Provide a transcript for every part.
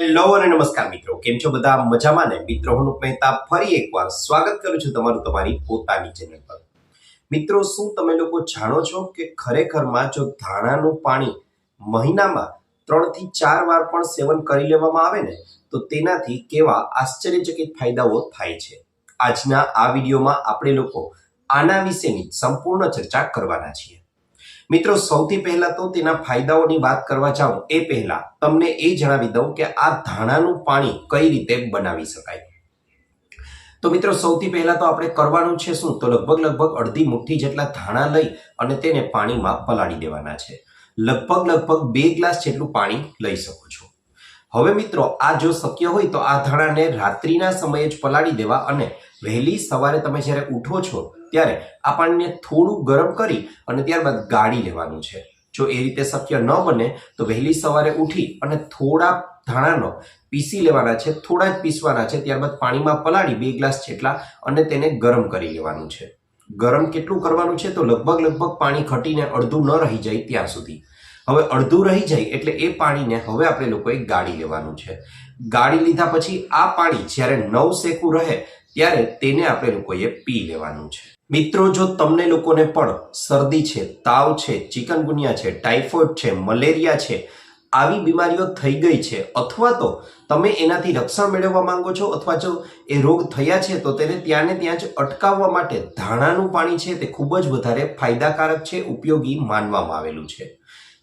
Hello અને નમસ્કાર મિત્રો. કેમ છો બધા? મજામાં ને? મિત્રો, હું મહેતા ફરી એકવાર સ્વાગત કરું છું તમારું તમારી પોતાની ચેનલ પર. મિત્રો, શું તમે લોકો જાણો છો કે ખરેખરમાં જો ધાણાનું પાણી મહિનામાં ત્રણથી ચાર વાર પણ સેવન કરી લેવામાં આવે ને, તો તેનાથી કેવા આશ્ચર્યચકિત ફાયદાઓ થાય છે? આજના આ વિડીયોમાં આપણે લોકો આના વિશેની સંપૂર્ણ ચર્ચા કરવાના છીએ. મિત્રો, સૌથી પહેલા તો તેના ફાયદાઓની વાત કરવા જાઉં એ પહેલા તમને એ જણાવી દઉં કે આ ધાણાનું પાણી કઈ રીતે બનાવી શકાય. તો મિત્રો, સૌથી પહેલા તો આપણે કરવાનું છે શું? તો લગભગ લગભગ અડધી મુઠ્ઠી જેટલા ધાણા લઈ અને તેને પાણીમાં પલાળી દેવાના છે. લગભગ લગભગ બે ગ્લાસ જેટલું પાણી લઈ શકો છો. હવે મિત્રો, આ જો શક્ય હોય તો આ ધાણાને રાત્રિના સમયે જ પલાળી દેવા અને વહેલી સવારે તમે જ્યારે ઉઠો છો, ત્યારે આ પાણીને થોડું ગરમ કરી અને ત્યારબાદ ગાળી લેવાનું છે. જો એ રીતે શક્ય ન બને, તો વહેલી સવારે ઉઠી અને થોડા ધાણાનો પીસી લેવાના છે, થોડા જ પીસવાના છે, ત્યારબાદ પાણીમાં પલાળી બે ગ્લાસ જેટલા અને તેને ગરમ કરી લેવાનું છે. ગરમ કેટલું કરવાનું છે, તો લગભગ લગભગ પાણી ઘટીને અડધું ન રહી જાય ત્યાં સુધી. હવે અડધું રહી જાય એટલે એ પાણીને હવે આપણે લોકોએ ગાળી લેવાનું છે. ગાળી લીધા પછી આ પાણી જ્યારે નવ શેકું રહે ત્યારે તેને આપણે લોકોએ પી લેવાનું છે. મિત્રો, જો તમને લોકોને પણ શરદી છે, તાવ છે, ચિકનગુનિયા છે ટાઇફોઇડ છે, મલેરિયા છે, આવી બીમારીઓ થઈ ગઈ છે અથવા તો તમે એનાથી રક્ષણ મેળવવા માંગો છો અથવા જો એ રોગ થયા છે તો તેને ત્યાંને ત્યાં જ અટકાવવા માટે ધાણાનું પાણી છે તે ખૂબ જ વધારે ફાયદાકારક છે, ઉપયોગી માનવામાં આવેલું છે.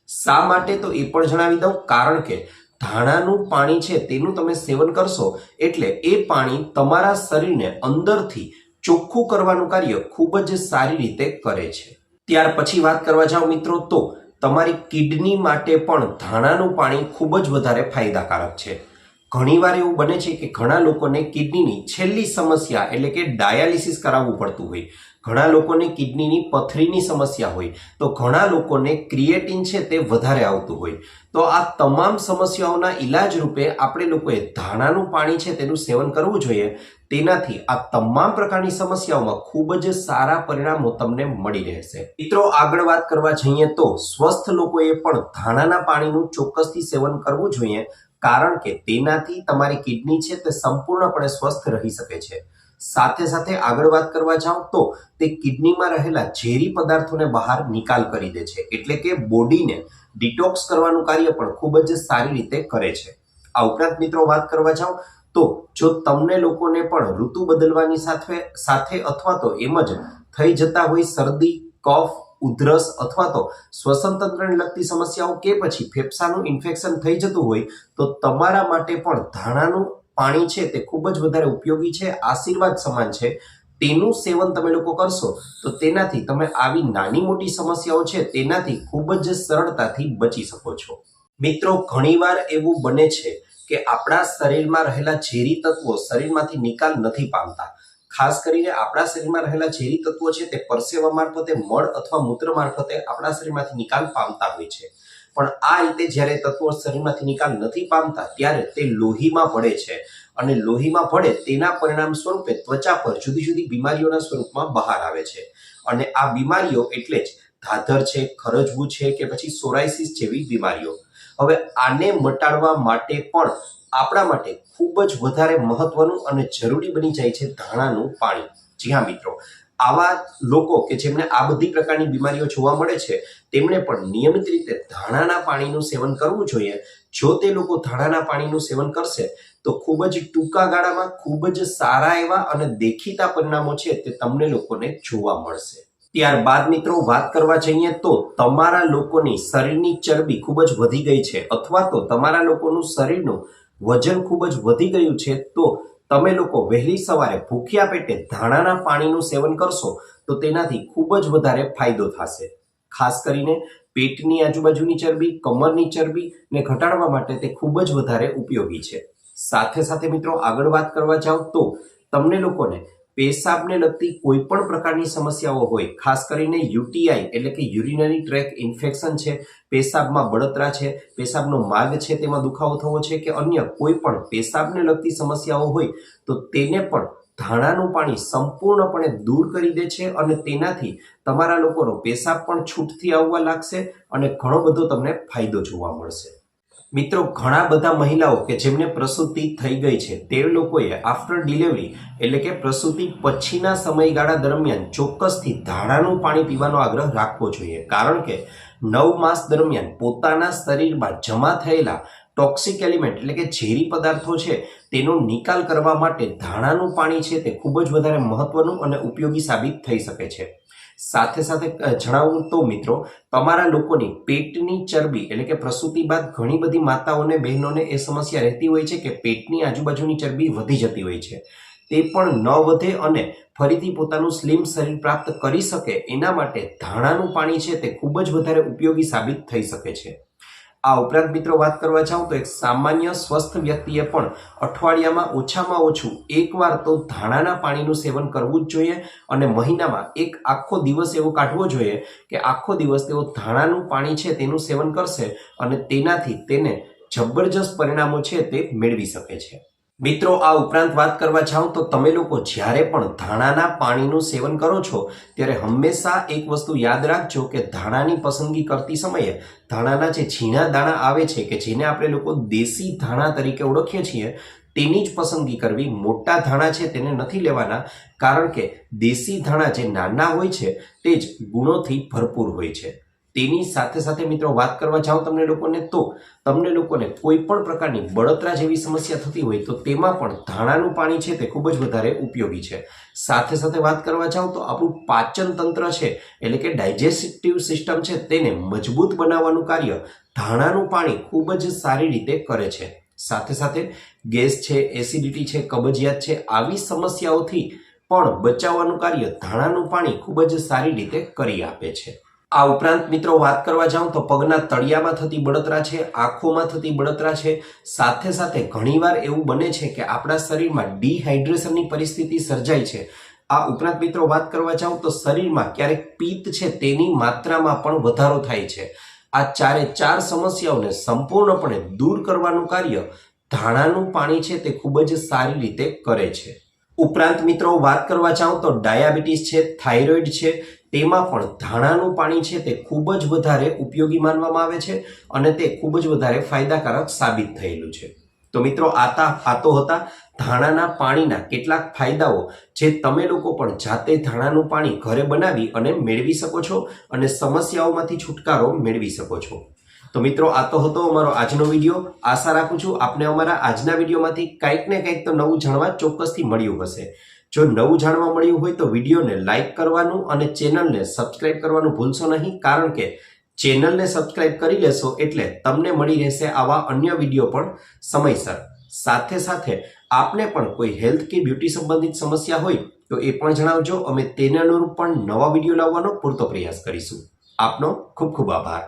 શા માટે તો એ પણ જણાવી દઉં? કારણ કે ધાણાનું પાણી છે તેનું તમે સેવન કરશો એટલે એ પાણી તમારા શરીરને અંદરથી ચોખ્ખું કરવાનું કાર્ય ખૂબ જ સારી રીતે કરે છે. ત્યાર પછી વાત કરવા જાઓ મિત્રો તો તમારી કિડની માટે પણ ધાણાનું પાણી ખૂબ જ વધારે ફાયદાકારક છે. ઘણીવાર એવું બને છે કે ઘણા લોકોને કિડનીની છેલ્લી સમસ્યા એટલે કે ડાયાલિસિસ કરાવવું પડતું હોય. ઘણા લોકોને કિડનીની પથરીની સમસ્યા હોય. તો ઘણા લોકોને ક્રિએટિન છે તે વધારે આવતું હોય. તો આ તમામ સમસ્યાઓના ઈલાજ રૂપે આપણે લોકોએ ધાણાનું પાણી છે તેનું સેવન કરવું જોઈએ. તેનાથી આ તમામ પ્રકારની સમસ્યાઓમાં ખૂબ જ સારા પરિણામો તમને મળી રહેશે. મિત્રો, આગળ વાત કરવા જઈએ તો સ્વસ્થ લોકોએ પણ ધાણાના પાણીનું ચોક્કસથી સેવન કરવું જોઈએ. કારણ કે તેનાથી તમારી કિડની છે તે સંપૂર્ણપણે સ્વસ્થ રહી શકે છે. સાથે સાથે આગળ વાત કરવા જાઓ તો તે કિડનીમાં રહેલા ઝેરી પદાર્થોને બહાર નિકાલ કરી દે છે. એટલે કે બોડીને ડિટોક્સ કરવાનું કાર્ય પણ ખૂબ જ સારી રીતે કરે છે. આ ઉપરાંત મિત્રો વાત કરવા જાઓ તો જો તમને લોકોને પણ ઋતુ બદલવાની સાથે સાથે અથવા તો એમ જ થઈ જતા હોય શરદી, કફ ઉધરસ અથવા તો શ્વસન તંત્રને લગતી સમસ્યાઓ કે પછી ફેફસાનું ઇન્ફેક્શન થઈ જતું હોય તો તમારા માટે પણ ધાણાનું પાણી છે તે ખૂબ જ વધારે ઉપયોગી છે, આશીર્વાદ સમાન છે. તેનું સેવન તમે લોકો કરશો તો તેનાથી તમે આવી નાની મોટી સમસ્યાઓ છે તેનાથી ખૂબ જ સરળતાથી બચી શકો છો. મિત્રો, ઘણીવાર એવું બને છે કે આપણા શરીરમાં રહેલા ઝેરી તત્વો શરીરમાંથી નિકાલ નથી પામતા. ખાસ કરીને આપણા શરીરમાં રહેલા ઝેરી તત્વો છે તે પરસેવા મારફતે, મળ અથવા મૂત્ર મારફતે આપણા શરીરમાંથી નિકાલ પામતા હોય છે. પણ આ રીતે જ્યારે તત્વો શરીરમાંથી નિકાલ નથી પામતા, ત્યારે તે લોહીમાં ભળે છે. અને લોહીમાં ભળે તેના પરિણામ સ્વરૂપે ત્વચા પર જુદી જુદી બીમારીઓના સ્વરૂપમાં બહાર આવે છે. અને આ બીમારીઓ એટલે જ ધાધર છે, ખરજવું છે કે પછી સોરાઇસિસ જેવી બીમારીઓ. હવે આને મટાડવા માટે પણ આપણા માટે ખૂબ જ વધારે મહત્વનું અને જરૂરી બની જાય છે ધાણાનું પાણી. જી હા, મિત્રો. આવા લોકો કે જેમને આ બધી પ્રકારની બીમારીઓ જોવા મળે છે તેમણે પણ નિયમિત રીતે ધાણાના પાણીનું સેવન કરવું જોઈએ. જો તે લોકો ધાણાના પાણીનું સેવન કરશે, તો ખૂબ જ ટૂંકા ગાળામાં ખૂબ જ સારા એવા અને દેખીતા પરિણામો છે તે તમને લોકોને જોવા મળશે. ત્યારબાદ મિત્રો વાત કરવા જઈએ તો તમારા લોકોની શરીરની ચરબી ખૂબ જ વધી ગઈ છે અથવા તો તમારા લોકોનું શરીરનું વજન ખૂબ જ વધી ગયું છે, તો તમે લોકો વહેલી સવારે ભૂખ્યા પેટે ધાણાના પાણીનું સેવન કરશો તો તેનાથી ખૂબ જ વધારે ફાયદો થશે. ખાસ કરીને પેટની આજુબાજુની ચરબી, કમરની ચરબી ને ઘટાડવા માટે તે ખૂબ જ વધારે ઉપયોગી છે. સાથે સાથે મિત્રો આગળ વાત કરવા જાઓ તો તમને લોકોને પેશાબને લગતી કોઈ પણ પ્રકારની સમસ્યાઓ હોય, ખાસ કરીને યુટીઆઈ, એટલે કે યુરિનરી ટ્રેક ઇન્ફેક્શન છે, પેશાબમાં બળતરા છે, પેશાબનો માર્ગ છે, તેમાં દુખાવો થવો છે કે અન્ય કોઈ પણ પેશાબને લગતી સમસ્યાઓ હોય, તો તેને પણ ધાણાનું પાણી સંપૂર્ણપણે દૂર કરી દે છે અને તેનાથી તમારા લોકોનો પેશાબ પણ છૂટથી આવવા લાગશે અને ઘણો બધો તમને ફાયદો જોવા મળશે. મિત્રો, ઘણા બધા મહિલાઓ કે જેમને પ્રસૂતિ થઈ ગઈ છે, તે લોકોએ આફ્ટર ડિલિવરી એટલે કે પ્રસૂતિ પછીના સમયગાળા દરમિયાન ચોક્કસથી ધાણાનું પાણી પીવાનો આગ્રહ રાખવો જોઈએ. કારણ કે નવ માસ દરમિયાન પોતાના શરીરમાં જમા થયેલા ટોક્સિક એલિમેન્ટ એટલે કે ઝેરી પદાર્થો છે, તેનો નિકાલ કરવા માટે ધાણાનું પાણી છે તે ખૂબ જ વધારે મહત્વનું અને ઉપયોગી સાબિત થઈ શકે છે. સાથે સાથે જણાવું તો મિત્રો, તમારા લોકોની પેટની ચરબી એટલે કે પ્રસૂતિ બાદ ઘણી બધી માતાઓને બહેનોને એ સમસ્યા રહેતી હોય છે કે પેટની આજુબાજુની ચરબી વધી જતી હોય છે. તે પણ ન વધે અને ફરીથી પોતાનું સ્લિમ શરીર પ્રાપ્ત કરી શકે, એના માટે ધાણાનું પાણી છે તે ખૂબ જ વધારે ઉપયોગી સાબિત થઈ શકે છે. આ ઉપરાંત મિત્રો વાત કરવા જાઉં તો એક સામાન્ય સ્વસ્થ વ્યક્તિએ પણ અઠવાડિયામાં ઓછામાં ઓછું એકવાર તો ધાણાના પાણીનું સેવન કરવું જ જોઈએ અને મહિનામાં એક આખો દિવસ એવો કાઢવો જોઈએ કે આખો દિવસ તેઓ ધાણાનું પાણી છે તેનું સેવન કરશે અને તેનાથી તેને જબરજસ્ત પરિણામો છે તે મેળવી શકે છે. મિત્રો, આ ઉપરાંત વાત કરવા જાઉં તો તમે લોકો જ્યારે પણ ધાણાના પાણીનું સેવન કરો છો, ત્યારે હંમેશા એક વસ્તુ યાદ રાખજો કે ધાણાની પસંદગી કરતી સમયે ધાણાના જે ઝીણા દાણા આવે છે કે જેને આપણે લોકો દેશી ધાણા તરીકે ઓળખીએ છીએ, તેની જ પસંદગી કરવી મોટા ધાણા છે તેને નથી લેવાના, કારણ કે દેશી ધાણા જે નાના હોય છે, તે જ ગુણોથી ભરપૂર હોય છે. તેની સાથે સાથે મિત્રો વાત કરવા જાઓ તમને લોકોને, તો તમને લોકોને કોઈ પણ પ્રકારની બળતરા જેવી સમસ્યા થતી હોય તો તેમાં પણ ધાણાનું પાણી છે તે ખૂબ જ વધારે ઉપયોગી છે. સાથે સાથે વાત કરવા જાઓ તો આપણું પાચન તંત્ર છે, એટલે કે ડાયજેસ્ટિવ સિસ્ટમ છે, તેને મજબૂત બનાવવાનું કાર્ય ધાણાનું પાણી ખૂબ જ સારી રીતે કરે છે. સાથે સાથે ગેસ છે, એસિડિટી છે, કબજિયાત છે, આવી સમસ્યાઓથી પણ બચાવવાનું કાર્ય ધાણાનું પાણી ખૂબ જ સારી રીતે કરી આપે છે. આ ઉપરાંત મિત્રો વાત કરવા જાઉં તો પગના તળિયામાં થતી બળતરા છે, આંખોમાં થતી બળતરા છે, સાથે સાથે ઘણીવાર એવું બને છે કે આપણા શરીરમાં ડિહાઇડ્રેશનની પરિસ્થિતિ સર્જાય છે. આ ઉપરાંત મિત્રો વાત કરવા જાઉં તો શરીરમાં ક્યારેક પિત્ત છે તેની માત્રામાં પણ વધારો થાય છે. આ ચારે ચાર સમસ્યાઓને સંપૂર્ણપણે દૂર કરવાનું કાર્ય ધાણાનું પાણી છે તે ખૂબ જ સારી રીતે કરે છે. ઉપરાંત મિત્રો વાત કરવા જાઉં તો ડાયાબિટીસ છે, થાઇરોઇડ છે તેમાં પણ ધાણાનું પાણી છે તે ખૂબ જ વધારે ઉપયોગી માનવામાં આવે છે અને તે ખૂબ જ વધારે ફાયદાકારક સાબિત થયેલું છે. તો મિત્રો આતા આતો હતા ધાણાના પાણીના કેટલાક ફાયદાઓ જે તમે લોકો પણ જાતે ધાણાનું પાણી ઘરે બનાવી અને મેળવી શકો છો અને સમસ્યાઓમાંથી છુટકારો મેળવી શકો છો. તો મિત્રો, આ તો હતો અમારો આજનો વીડિયો. આશા રાખું છું આપને અમારા આજના વિડીયોમાંથી કંઈક ને કંઈક તો નવું જાણવા ચોક્કસથી મળ્યું હશે. જો નવું જાણવા મળ્યું હોય તો વિડીયોને લાઈક કરવાનું અને ચેનલને સબસ્ક્રાઇબ કરવાનું ભૂલશો નહીં, કારણ કે ચેનલને સબસ્ક્રાઇબ કરી લેશો એટલે તમને મળી રહેશે આવા અન્ય વીડિયો પણ સમયસર. સાથે સાથે આપને પણ કોઈ હેલ્થ કે બ્યુટી સંબંધિત સમસ્યા હોય તો એ પણ જણાવજો. અમે તેને અનુરૂપ પણ નવા વીડિયો લાવવાનો પૂરતો પ્રયાસ કરીશું. આપનો ખૂબ ખૂબ આભાર.